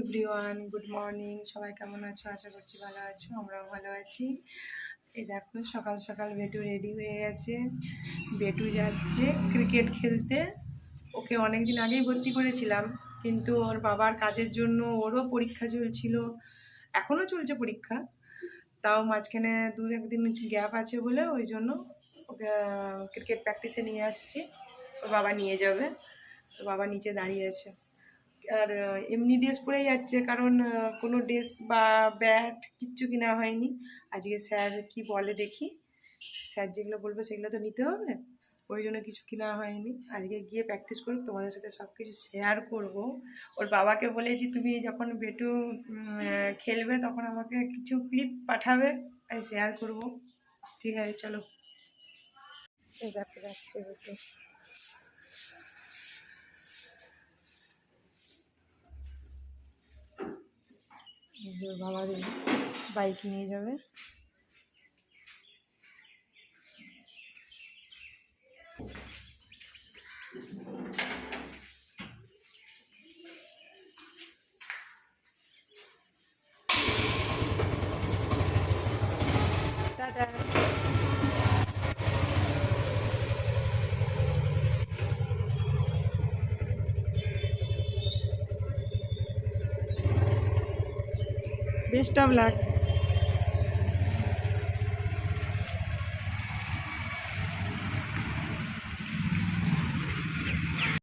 Everyone good morning সবাই কেমন আছো? আশা করছি ভালো আছো। আমরাও ভালো আছি। এই দেখো, সকাল সকাল বেটু রেডি হয়ে গেছে। বেটু যাচ্ছে ক্রিকেট খেলতে। ওকে অনেক দিন আগেই ভর্তি করেছিলাম, কিন্তু ওর বাবার কাজের জন্য ওরও পরীক্ষা চলছিল। এখনও চলছে পরীক্ষা। তাও মাঝখানে দু একদিন গ্যাপ আছে বলে ওই জন্য ওকে ক্রিকেট প্র্যাকটিসে নিয়ে আসছি। ওর বাবা নিয়ে যাবে। ওর বাবা নিচে দাঁড়িয়ে আছে। আর এমনি ড্রেস পরেই যাচ্ছে কারণ কোনো ড্রেস বা ব্যাট কিচ্ছু কিনা হয়নি। আজকে স্যার কি বলে দেখি। স্যার যেগুলো বলবে সেগুলো তো নিতে হবে। ওই জন্য কিছু কিনা হয়নি। আজকে গিয়ে প্র্যাকটিস করুক, তোমাদের সাথে সব কিছু শেয়ার করব। ওর বাবাকে বলেছি, তুমি যখন বেটু খেলবে তখন আমাকে কিছু ক্লিপ পাঠাবে, আমি শেয়ার করব। ঠিক আছে, চলো। দেখো যাচ্ছে বেটু। যে বাবা বাইক নিয়ে যাবে। Best of luck